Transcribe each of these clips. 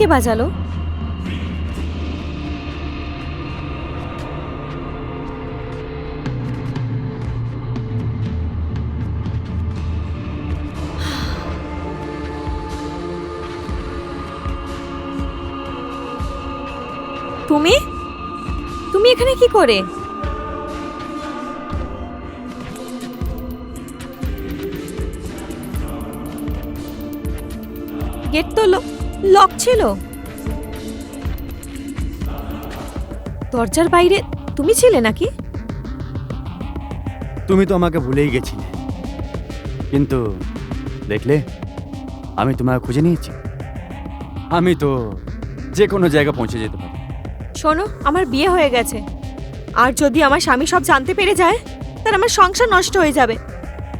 কে বাজালো? তুমি? তুমি এখানে কি করে? গেট তো লক ছিল। দরজার বাইরে তুমি ছিলে নাকি? তুমি তো আমাকে ভুলেই গেছিলে। কিন্তু দেখলে আমি তোমাকে খুঁজে নিয়েছি। আমি তো যে কোনো জায়গা পৌঁছে যেতে পারি। শোনো আমার বিয়ে হয়ে গেছে। আর যদি আমার স্বামী সব জানতে পেরে যায় তাহলে আমার সংসার নষ্ট হয়ে যাবে।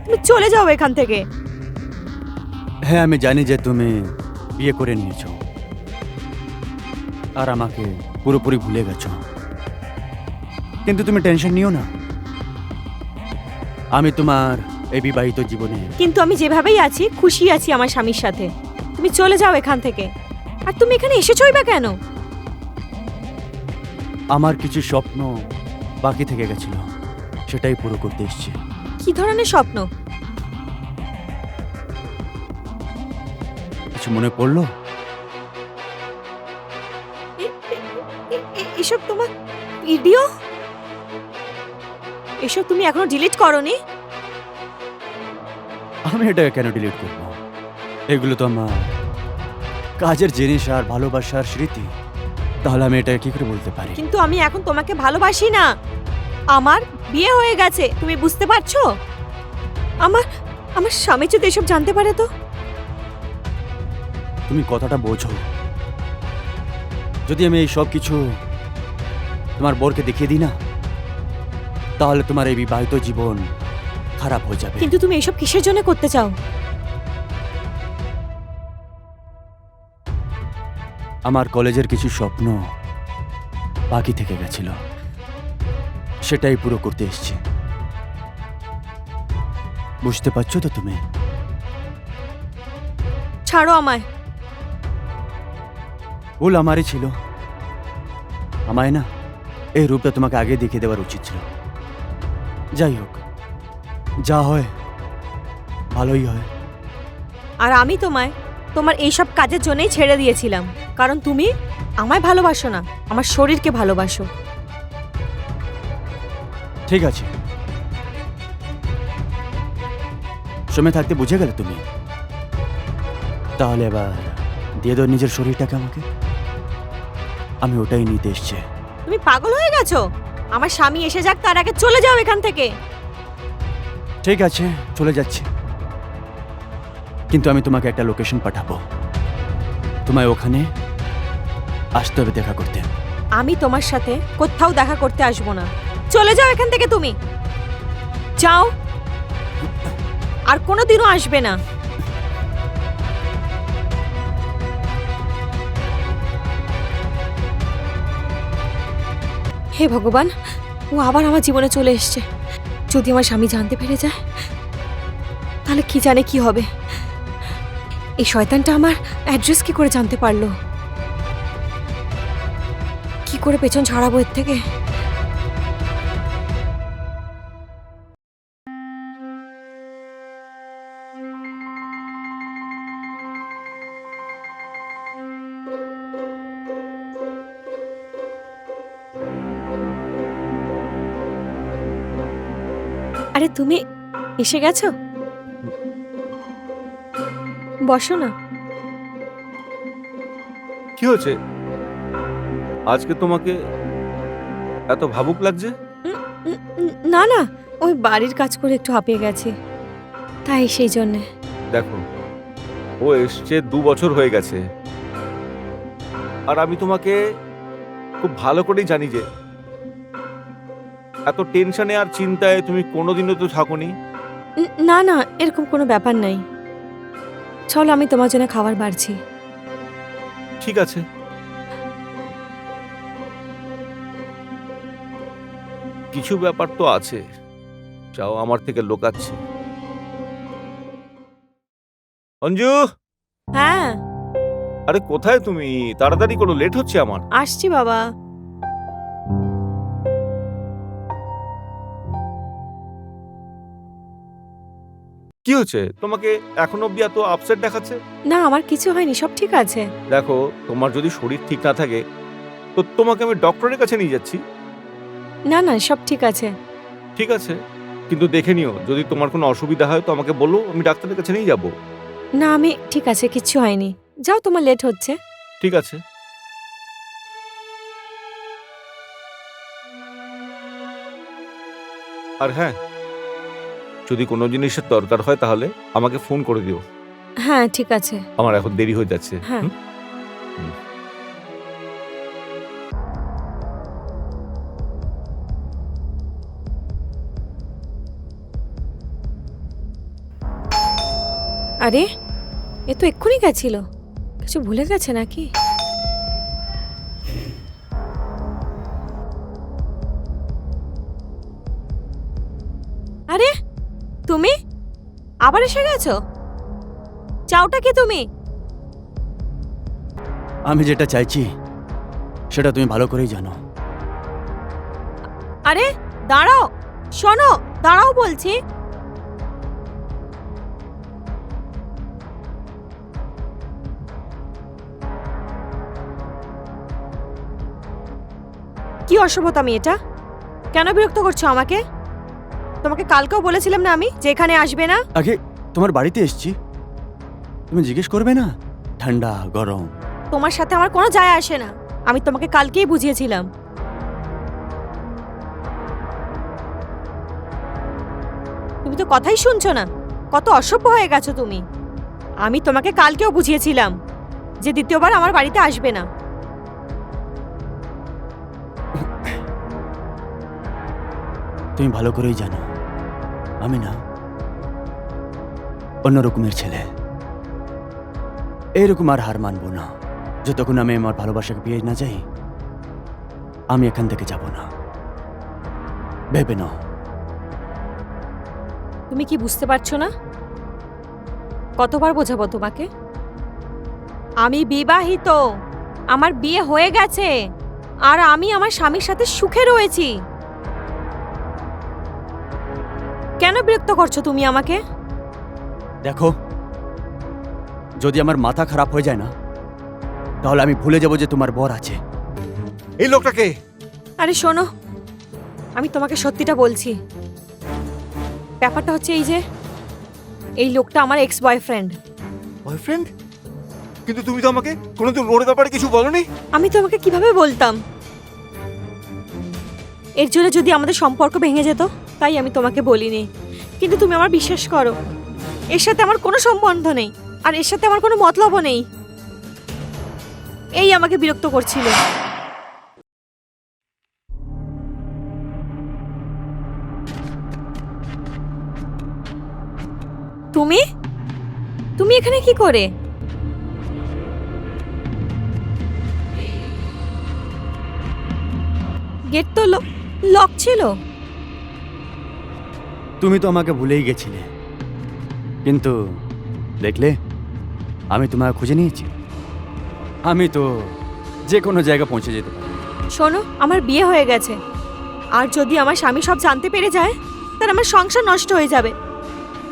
তুমি চলে যাও এখান থেকে। হ্যাঁ আমি জানি যে তুমি বিয়ে করে নিয়েছো। আর আমাকে পুরোপুরি ভুলে গেছ। কিন্তু তুমি টেনশন নিও না। আমি তোমার এই বিবাহিত জীবনে কিন্তু আমি যেভাবেই আছি খুশি আছি আমার স্বামীর সাথে। তুমি চলে যাও এখান থেকে। আর তুমি এখানে এসেছোই বা কেন? আমার কিছু স্বপ্ন বাকি থেকে গেছিল। সেটাই পুরো করতে এসছি। কি ধরনের স্বপ্ন? কিছু মনে পড়ল? এসব তোমার ভিডিও এসব তুমি এখনও ডিলিট করনি? আমি এটা কেন ডিলিট করব? এগুলো তো আমার কাজের জিনিস আর ভালোবাসার স্মৃতি। তাহলে আমি এটা কি করে বলতে পারি? কিন্তু আমি এখন তোমাকে ভালোবাসি না। আমার বিয়ে হয়ে গেছে তুমি বুঝতে পারছ? আমার আমার স্বামী যদি এসব জানতে পারে তো? তুমি কথাটা বোঝো। যদি আমি এই সব কিছু তোমার বোরকে দেখিয়ে দিই না তাহলে তোমার এই বিবাহিত জীবন খারাপ হয়ে যাবে। কিন্তু তুমি এসব কিসের জন্য করতে চাও? আমার কলেজের কিছু স্বপ্ন বাকি থেকে গেছিল। সেটাই পুরো করতে এসছি। বুঝতে পারছ তো তুমি? ছাড়ো আমায়। ভুল আমারই ছিল। আমায় না এই রূপটা তোমাকে আগে দেখিয়ে দেওয়ার উচিত ছিল। যাই হোক যা হয় ভালোই হয়। আর আমি তোমায় তোমার এইসব কাজের জন্যই ছেড়ে দিয়েছিলাম। কারণ তুমি আমায় ভালোবাসো না আমার শরীরকে ভালোবাসো। ঠিক আছে। সময় থাকতে বুঝে গেলে তুমি। তাহলে এবার দিয়ে দাও নিজের শরীরটাকে আমাকে। আমি ওটাই নিতে এসছে। তুমি পাগল হয়ে গেছো? আমার স্বামী এসে যাক তার আগে চলে যাও এখান থেকে। ঠিক আছে চলে যাচ্ছে। কিন্তু আমি তোমাকে একটা লোকেশন পাঠাবো। তোমায় ওখানে আসতে হবে দেখা করতে। আমি তোমার সাথে কোথাও দেখা করতে আসব না। চলে যাও এখান থেকে তুমি। যাও। আর কোনোদিনও আসবে না। হে ভগবান, ও আবার আমার জীবনে চলে এসছে। যদি আমার স্বামী জানতে পেরে যায়, তাহলে কি জানে কি হবে? এই শয়তানটা আমার অ্যাড্রেস কি করে জানতে পারল? কি করে পেছন ছাড়াবো এর থেকে? আরে তুমি এসে গেছো? বসো না। কি হয়েছে? আজকে তোমাকে এত ভাবুক লাগছে? না না ওই বাড়ির কাজ করে একটু হাঁপিয়ে গেছি। তাই সেই জন্যে। দেখো ও এসছে দু বছর হয়ে গেছে। আর আমি তোমাকে খুব ভালো করেই জানি যে এত টেনশনে আর চিন্তায় তুমি কোনোদিনও তো থাকোনি? না না এরকম কোনো ব্যাপার নাই। চলো আমি তোমার জন্য খাবার বাড়ছি। ঠিক আছে। কিছু ব্যাপার তো আছে যাও আমার থেকে লোকাচ্ছে। অঞ্জু! হ্যাঁ। আরে কোথায় তুমি? তাড়াতাড়ি করো লেট হচ্ছে আমার। আসছি বাবা। কি হচ্ছে তোমাকে এখন অব্দি এত আপসেট দেখাচ্ছে? না আমার কিছু হয়নি সব ঠিক আছে। দেখো তোমার যদি শরীর ঠিক না থাকে তো তোমাকে আমি ডক্টরের কাছে নিয়ে যাচ্ছি। না না সব ঠিক আছে। ঠিক আছে কিন্তু দেখে নিও যদি তোমার কোনো অসুবিধা হয় তো আমাকে বলো আমি ডাক্তারের কাছে নিয়ে যাব। না আমি ঠিক আছে কিচ্ছু হয়নি। যাও তোমার লেট হচ্ছে। ঠিক আছে। আর হ্যাঁ যদি কোনো জিনিসের দরকার হয় তাহলে আমাকে ফোন করে দিও। হ্যাঁ ঠিক আছে। আমার এখন দেরি হয়ে যাচ্ছে। হ্যাঁ। হুম? আরে এ তো এক্ষুনি গেছিল। কিছু ভুলে গেছে নাকি? তুমি? আবার এসে গেছো? চাওটা কি তুমি? আমি যেটা চাইছি সেটা তুমি ভালো করেই জানো। আরে দাঁড়াও শোনো দাঁড়াও বলছি। কি অসভ্যতামি এটা কেন বিরক্ত করছ আমাকে? তোমাকে কালকেও বলেছিলাম না আমি যে এখানে আসবে না? আগে তোমার বাড়িতে এসছি। তুমি জিজ্ঞেস করবে না? ঠান্ডা গরম। তোমার সাথে আমার কোনো যায় আসে না। আমি তোমাকে কালকেই বুঝিয়েছিলাম। তুমি তো কথাই শুনছো না। কত অসভ্য হয়ে গেছো তুমি। আমি তোমাকে কালকেও বুঝিয়েছিলাম যে দ্বিতীয়বার আমার বাড়িতে আসবে না। তুমি ভালো করেই জানো। আমি না অন্যরকমের ছেলে। এইরকম আর হার মানবো না। যতক্ষণ আমি আমার ভালোবাসাকে পেয়ে না যাই আমি এখান থেকে যাব না। ভেবে নাও। তুমি কি বুঝতে পারছ না? কতবার বোঝাবো তোমাকে? আমি বিবাহিত, আমার বিয়ে হয়ে গেছে, আর আমি আমার স্বামীর সাথে সুখে রয়েছি। কেন বিরক্ত করছ তুমি আমাকে? দেখো যদি আমার মাথা খারাপ হয়ে যায় না তাহলে আমি ভুলে যাব যে তোমার বর আছে। এই লোকটাকে আরে শোনো আমি তোমাকে সত্যিটা বলছি। ব্যাপারটা হচ্ছে এই যে এই লোকটা আমার এক্স বয়ফ্রেন্ড বয়ফ্রেন্ড কিন্তু তুমি তো আমাকে কোনোদিন ওর ব্যাপারে কিছু বলনি? আমি তোমাকে কীভাবে বলতাম? এর জন্য যদি আমাদের সম্পর্ক ভেঙে যেত তাই আমি তোমাকে বলিনি। কিন্তু তুমি আমার বিশ্বাস করো, এর সাথে আমার কোনো সম্বন্ধ নেই, আর এর সাথে আমার কোনো মতলবও নেই। এই আমাকে বিরক্ত করছিল। তুমি? তুমি এখানে কি করে? গেট তো লক ছিল। তুমি তো আমাকে ভুলেই গেছিলে। কিন্তু দেখলে আমি তোমাকে খুঁজে নিয়েছি। আমি তো যে কোনো জায়গা পৌঁছে যেতে পারি। শোনো আমার বিয়ে হয়ে গেছে। আর যদি আমার স্বামী সব জানতে পেরে যায় তাহলে আমার সংসার নষ্ট হয়ে যাবে।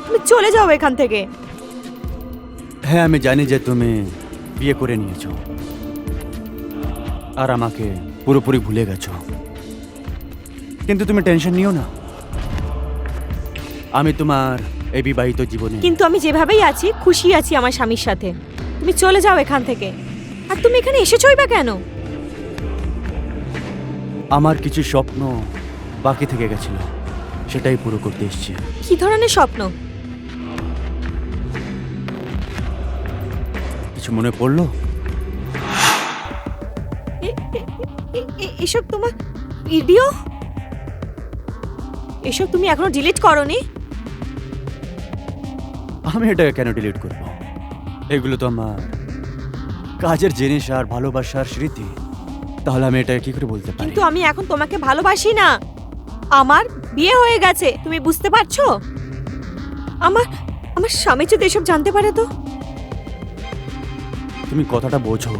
তুমি চলে যাও এখান থেকে। হ্যাঁ আমি জানি যে তুমি বিয়ে করে নিয়েছো। আর আমাকে পুরোপুরি ভুলে গেছো। কিন্তু তুমি টেনশন নিও না। আমি তোমার এই বিবাহিত জীবনে। কিন্তু আমি যেভাবেই আছি খুশি আছি আমার স্বামীর সাথে। তুমি চলে যাও এখান থেকে। আর তুমি এখানে এসেছোই বা কেন? আমার কিছু স্বপ্ন বাকি থেকে গেছিল। সেটাই পুরো করতে এসেছি। কি ধরনের স্বপ্ন? কিছু মনে পড়ল? এসব তোমার ভিডিও এসব তুমি এখনও ডিলিট করনি? আমি এটা কেন ডিলিট করব? এগুলো তো আমার কাজের জিনিস আর ভালোবাসার স্মৃতি। তাহলে আমি এটা কি করে বলতে পারি? কিন্তু আমি এখন তোমাকে ভালোবাসি না। আমার বিয়ে হয়ে গেছে তুমি বুঝতে পারছ? আমার আমার স্বামী যদি এসব জানতে পারে তো? তুমি কথাটা বোঝো।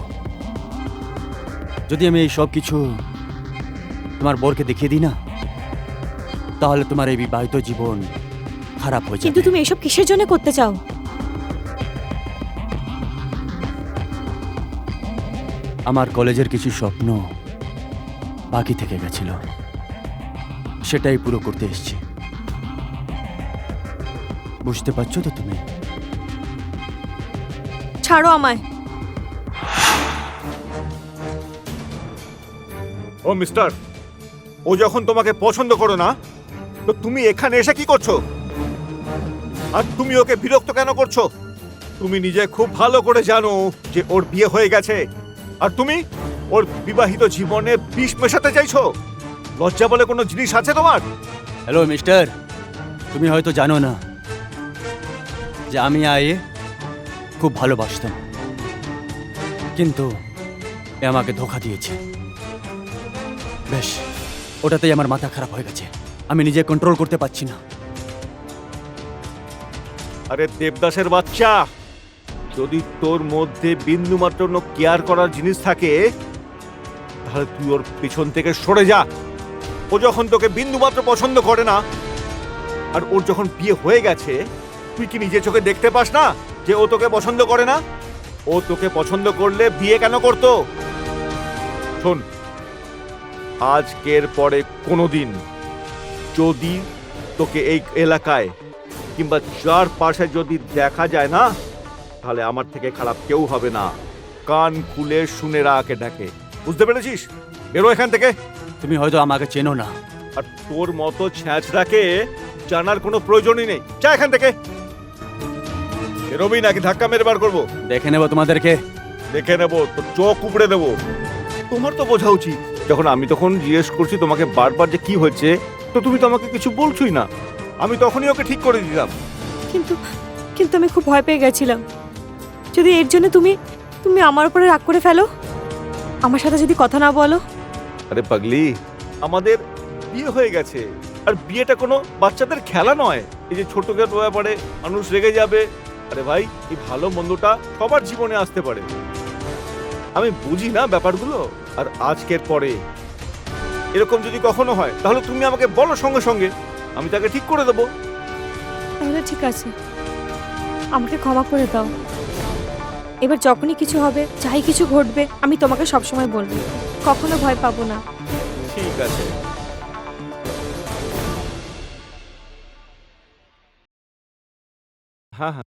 যদি আমি এই সব কিছু তোমার বরকে দেখিয়ে দিই না তাহলে তোমার এই বিবাহিত জীবন খারাপ হয়ে কিন্তু তুমি এসব কিসের জন্য করতে চাও? আমার কলেজের কিছু স্বপ্ন বাকি থেকে গেছিল। সেটাই পুরো করতে এসেছি। বুঝতে পারছ তো তুমি? ছাড়ো আমায়। ও মিস্টার ও যখন তোমাকে পছন্দ করো না তো তুমি এখানে এসে কি করছ? আর তুমি ওকে বিরক্ত কেন করছ? তুমি নিজে খুব ভালো করে জানো যে ওর বিয়ে হয়ে গেছে। আর তুমি ওর বিবাহিত জীবনে বিষ মেশাতে চাইছো? লজ্জা বলে কোনো জিনিস আছে তোমার? হ্যালো মিস্টার তুমি হয়তো জানো না যে আমি আয়ে খুব ভালোবাসতাম। কিন্তু এ আমাকে ধোকা দিয়েছে। বেশ, ওটাতেই আমার মাথা খারাপ হয়ে গেছে। আমি নিজে কন্ট্রোল করতে পারছি না। আরে দেবদাসের বাচ্চা, যদি তোর মধ্যে বিন্দু মাত্র কেয়ার করার জিনিস থাকে, তাহলে তুই ওর পিছন থেকে সরে যা। ও যখন তোকে বিন্দু মাত্র পছন্দ করে না, আর ওর যখন বিয়ে হয়ে গেছে, তুই কি নিজে চোখে দেখতে পাস না যে ও তোকে পছন্দ করে না? ও তোকে পছন্দ করলে বিয়ে কেন করতো? শোন, আজকের পরে কোনোদিন যদি তোকে এই এলাকায় কিংবা যার পাশে যদি দেখা যায় না তাহলে আমার থেকে খারাপ কেউ হবে না। কান খুলে শুনে রাখে ডাকে বুঝতে পেরেছিস? বেরো এখান থেকে। তুমি হয়তো আমাকে চেনো না। আর তোর মতো ছ্যাঁচড়াকে জানার কোনো প্রয়োজনই নেই। যা এখান থেকে। বেরোবি নাকি ধাক্কা মেরে বার করব? দেখে নেব তোমাদেরকে। দেখে নেব তো চোখ উপড়ে দেবো। তোমার তো বোঝা উচিত। যখন আমি তখন জিজ্ঞেস করছি তোমাকে বারবার যে কি হয়েছে তো তুমি তো আমাকে কিছু বলছোই না। আমি তখনই ওকে ঠিক করে দিলাম কিন্তু কিন্তু আমি খুব ভয় পেয়ে গেছিলাম। যদি এর জন্য তুমি তুমি আমার উপরে রাগ করে ফেলো আমার সাথে যদি কথা না বলো। আরে পাগলি আমাদের বিয়ে হয়ে গেছে। আর বিয়েটা কোনো বাচ্চাদের খেলা নয়। এই যে ছোটখাটো ব্যাপারে মানুষ রেগে যাবে। আরে ভাই এই ভালো মন্দটা সবার জীবনে আসতে পারে। আমি বুঝি না ব্যাপারগুলো? আর আজকের পরে এরকম যদি কখনো হয় তাহলে তুমি আমাকে বলো সঙ্গে সঙ্গে। আমি তাকে ঠিক করে দেবো। তাহলে ঠিক আছে। আমাকে ক্ষমা করে দাও। এবার যখনই কিছু হবে যাই কিছু ঘটবে আমি তোমাকে সবসময় বলব। কখনো ভয় পাবো না। ঠিক আছে। হ্যাঁ হ্যাঁ।